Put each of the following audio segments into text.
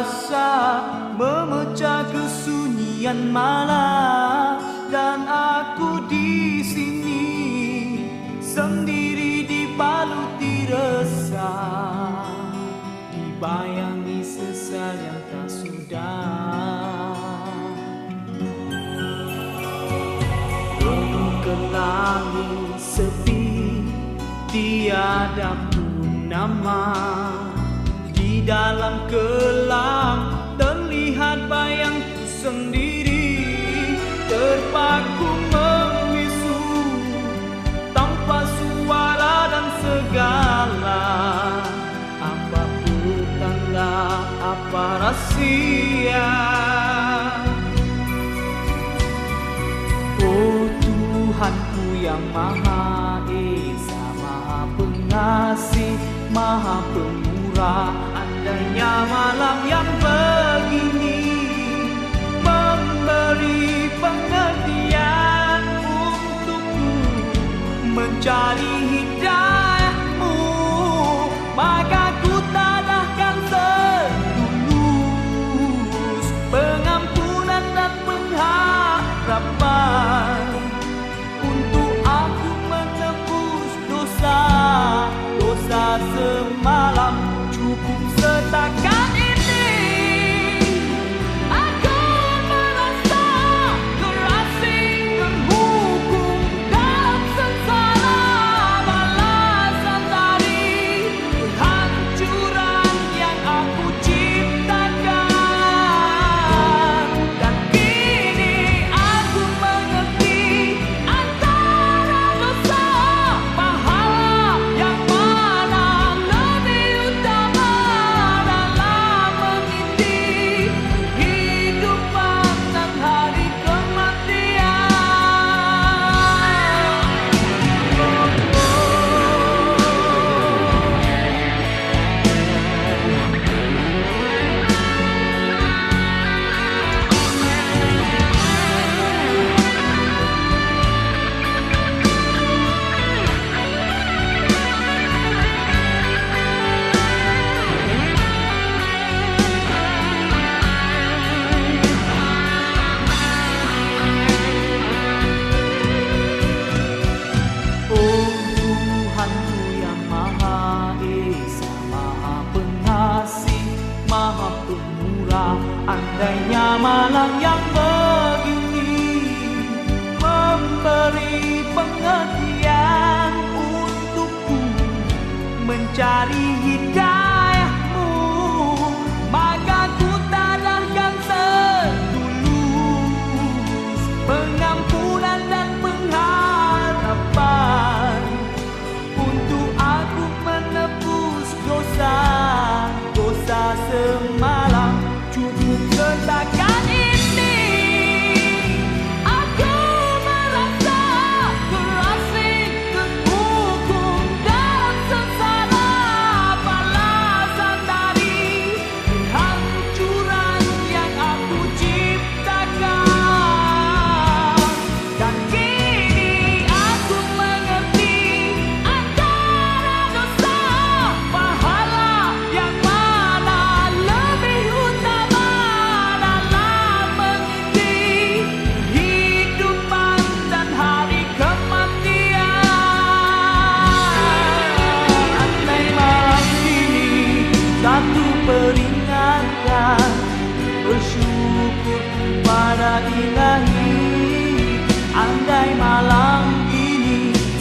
dosa memecah kesunyian malam. Dan aku di sini sendiri dibaluti resah dibayangi sesal yang tak sudah. Renung ke langit sepi tiada pun nama. Di dalam kelam Oh Tuhanku yang Maha Esa Maha Pengasih Maha Pemurah Andainya malam yang begini Memberi pengertian untukku Mencari hidayahmu malam yang begini memberi pengertian untukku mencari hidayahmu,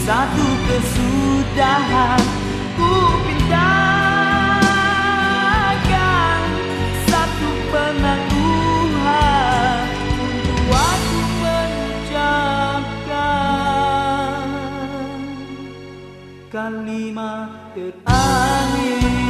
satu kesudahan. Ku pintakan satu penangguhan Untuk aku mengucapkan. Kalimat terakhir